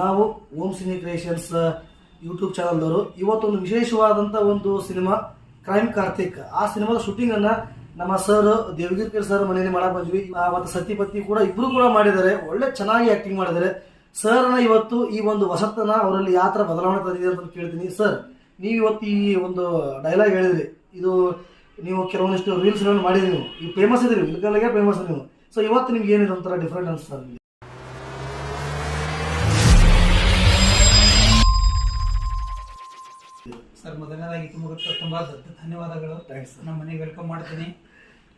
ನಾವು Om cine creations YouTube ಚಾನಲ್ದವರು. ಇವತ್ತೊಂದು ವಿಶೇಷವಾದಂಥ ಒಂದು ಸಿನಿಮಾ, ಕ್ರೈಮ್ ಕಾರ್ತಿಕ್. ಆ ಸಿನಿಮಾದ ಶೂಟಿಂಗ್ ಅನ್ನ ನಮ್ಮ ಸರ್ ದೇವಗಿರ್ಕರ್ ಸರ್ ಮನೆಯಲ್ಲಿ ಮಾಡಕ್ ಬಂದ್ವಿ. ಸತಿ ಸತಿಪತಿ ಕೂಡ ಇಬ್ರು ಕೂಡ ಮಾಡಿದ್ದಾರೆ. ಒಳ್ಳೆ ಚೆನ್ನಾಗಿ ಆಕ್ಟಿಂಗ್ ಮಾಡಿದ್ದಾರೆ. ಸರ್ನ ಇವತ್ತು ಈ ಒಂದು ವಸತ್ತನ ಅವರಲ್ಲಿ ಯಾವ ಥರ ಬದಲಾವಣೆ ತಂದಿದೆ ಅಂತ ಕೇಳ್ತೀನಿ. ಸರ್ ನೀವು ಇವತ್ತು ಈ ಒಂದು ಡೈಲಾಗ್ ಹೇಳಿದ್ರಿ. ಇದು ನೀವು ಕೆಲವೊಂದಿಷ್ಟು ರೀಲ್ಸ್ಗಳನ್ನು ಮಾಡಿದ್ರಿ ನೀವು. ಈ ಫೇಮಸ್ ಇದ್ರಿ ಇಲ್ಕಲ್ಲಾಗೆ ಫೇಮಸ್ ನೀವು. ಸೊ ಇವತ್ತು ನಿಮ್ಗೆ ಏನಿದೆ ಒಂಥರ ಡಿಫ್ರೆಂಟ್ ಅನ್ಸ್ತಾರೆ ಸರ್ ಮೊದಲನೇದಾಗಿ ತುಂಬ ತುಂಬ ಧನ್ಯವಾದಗಳು. ನಮ್ಮ ಮನೆಗೆ ವೆಲ್ಕಮ್ ಮಾಡ್ತೀನಿ.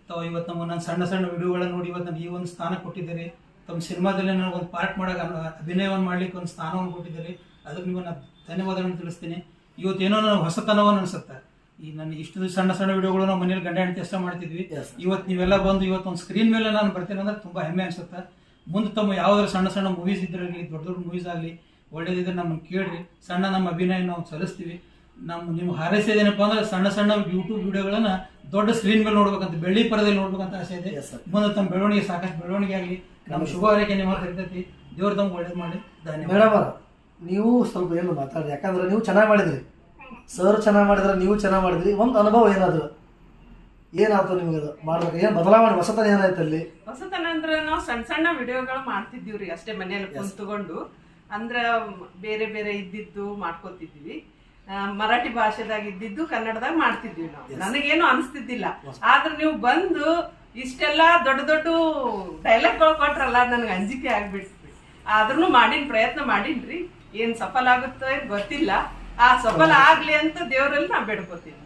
ತಾವು ಇವತ್ತು ನಮ್ಮ ನನ್ನ ಸಣ್ಣ ಸಣ್ಣ ವಿಡಿಯೋಗಳನ್ನ ನೋಡಿ ಇವತ್ತು ನನಗೆ ಈ ಒಂದು ಸ್ಥಾನ ಕೊಟ್ಟಿದ್ದೀರಿ. ತಮ್ಮ ಸಿನಿಮಾದಲ್ಲಿ ನನಗೆ ಒಂದು ಪಾರ್ಟ್ ಮಾಡೋಕೆ ಅಭಿನಯವನ್ನು ಮಾಡ್ಲಿಕ್ಕೆ ಒಂದು ಸ್ಥಾನವನ್ನು ಕೊಟ್ಟಿದ್ದೀರಿ. ಅದಕ್ಕೆ ನಿಮಗೆ ನಾನು ಧನ್ಯವಾದಗಳನ್ನು ತಿಳಿಸ್ತೀನಿ. ಇವತ್ತು ಏನೋ ನನಗೆ ಹೊಸತನವನ್ನು ಅನಿಸುತ್ತೆ. ಈ ನನ್ನ ಇಷ್ಟು ಸಣ್ಣ ಸಣ್ಣ ವಿಡಿಯೋಗಳು ನಾವು ಮನೇಲಿ ಗಂಡ ಹೆಂಡತಿ ಅಷ್ಟೇ ಮಾಡ್ತಿದ್ವಿ. ಇವತ್ತು ನೀವೆಲ್ಲ ಬಂದು ಇವತ್ತು ಒಂದು ಸ್ಕ್ರೀನ್ ಮೇಲೆ ನಾನು ಬರ್ತೀನಿ ಅಂದ್ರೆ ತುಂಬ ಹೆಮ್ಮೆ ಅನಿಸುತ್ತೆ. ಮುಂದೆ ತಮ್ಮ ಯಾವ್ದಾದ್ರು ಸಣ್ಣ ಸಣ್ಣ ಮೂವೀಸ್ ಇದ್ರಲ್ಲಿ ದೊಡ್ಡ ದೊಡ್ಡ ಮೂವೀಸ್ ಆಗಲಿ ಒಳ್ಳೇದಿದ್ರೆ ನಮ್ಮನ್ನು ಕೇಳ್ರಿ. ಸಣ್ಣ ನಮ್ಮ ಅಭಿನಯ ನಾವು ಸಲ್ಲಿಸ್ತೀವಿ. ನಮ್ಮ ನೀವು ಹಾರೈಸಿದೇನಪ್ಪ ಅಂದ್ರೆ ಸಣ್ಣ ಸಣ್ಣ ಯೂಟ್ಯೂಬ್ ವಿಡಿಯೋಗಳನ್ನ ದೊಡ್ಡ ಸ್ಕ್ರೀನ್ ಮೇಲೆ ನೋಡ್ಬೇಕಂತ ಬೆಳ್ಳಿ ಪರದಲ್ಲಿ ನೋಡ್ಬೇಕಂತ ಆಸೆ ಇದೆ. ಮುಂದೆ ತಮ್ಮ ಬೆಳವಣಿಗೆ ಸಾಕಷ್ಟು ಬೆಳವಣಿಗೆ ಆಗಲಿ. ನಮ್ಮ ಶುಭ ಹಾರೈಕೆ ನಿಮ್ಮ ಇರ್ತೈತಿ. ದೇವ್ರ ತಮ್ಮ ಒಳ್ಳೇದು ಮಾಡಿ. ಧನ್ಯವಾದ. ಮೇಡಮ್ ನೀವು ಸ್ವಲ್ಪ ಏನು ಮಾತಾಡಿ ಯಾಕಂದ್ರೆ ನೀವು ಚೆನ್ನಾಗಿ ಮಾಡಿದ್ರಿ. ಸರ್ ಚೆನ್ನಾಗಿ ಮಾಡಿದ್ರೆ ನೀವು ಚೆನ್ನಾಗಿ ಮಾಡಿದ್ರಿ. ಒಂದು ಅನುಭವ ಏನಾದ್ರು? ಏನಾಯ್ತು ನಿಮ್ಗೆ ಅದು ಮಾಡ್ಬೇಕು? ಏನು ಬದಲಾವಣೆ ಹೊಸತನ ಏನಾಯ್ತು ಅಲ್ಲಿ? ಹೊಸತನ ಅಂದ್ರೆ ನಾವು ಸಣ್ಣ ಸಣ್ಣ ವಿಡಿಯೋಗಳು ಮಾಡ್ತಿದ್ದೀವ್ರಿ ಅಷ್ಟೇ ಮನೆಯಲ್ಲಿ ಕುಂತ್ಕೊಂಡು. ಅಂದ್ರೆ ಬೇರೆ ಬೇರೆ ಇದ್ದಿದ್ದು ಮಾಡ್ಕೋತಿದ್ವಿ. ಮರಾಠಿ ಭಾಷೆದಾಗ ಇದ್ದಿದ್ದು ಕನ್ನಡದಾಗ ಮಾಡ್ತಿದ್ವಿ ನಾವು. ನನಗೇನು ಅನಿಸ್ತಿದ್ದಿಲ್ಲ. ಆದ್ರೆ ನೀವು ಬಂದು ಇಷ್ಟೆಲ್ಲ ದೊಡ್ಡ ದೊಡ್ಡ ಡೈಲಾಗ್ಗಳು ಕೊಟ್ರಲ್ಲ ನನಗೆ ಅಂಜಿಕೆ ಆಗ್ಬಿಡ್ತೀವಿ ಆದ್ರೂ ಮಾಡಿನ ಪ್ರಯತ್ನ ಮಾಡಿನ್ರಿ. ಏನ್ ಸಫಲ ಆಗುತ್ತೋ ಏನ್ ಗೊತ್ತಿಲ್ಲ. ಆ ಸಫಲ ಆಗ್ಲಿ ಅಂತ ದೇವರಲ್ಲಿ ನಾ ಬೇಡ್ಕೋತೀನಿ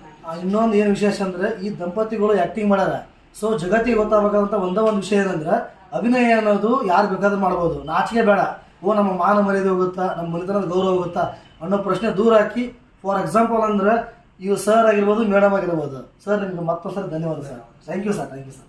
ಇನ್ನೊಂದು ಏನು ವಿಶೇಷ ಅಂದ್ರೆ ಈ ದಂಪತಿಗಳು ಆಕ್ಟಿಂಗ್ ಮಾಡ್ಯಾರ. ಸೊ ಜಗತ್ತಿಗೆ ಗೊತ್ತಾಗಬೇಕಂತ ಒಂದೇ ಒಂದು ವಿಷಯ ಏನಂದ್ರೆ ಅಭಿನಯ ಅನ್ನೋದು ಯಾರು ಬೇಕಾದ್ರೂ ಮಾಡ್ಬೋದು. ನಾಚಿಕೆ ಬೇಡ. ಓ ನಮ್ಮ ಮಾನ ಮರ್ಯಾದೆ ಹೋಗುತ್ತಾ ನಮ್ಮ ಮನೆತನದ ಗೌರವ ಹೋಗುತ್ತಾ ಅನ್ನೋ ಪ್ರಶ್ನೆ ದೂರ ಹಾಕಿ ಫಾರ್ ಎಕ್ಸಾಂಪಲ್ ಅಂದ್ರೆ ಇವು ಸರ್ ಆಗಿರ್ಬೋದು ಮೇಡಮ್ ಆಗಿರ್ಬೋದು. ಸರ್ ನಿಮ್ಗೆ ಮತ್ತೊಂದು ಸರ್ ಧನ್ಯವಾದ sir thank you sir thank you sir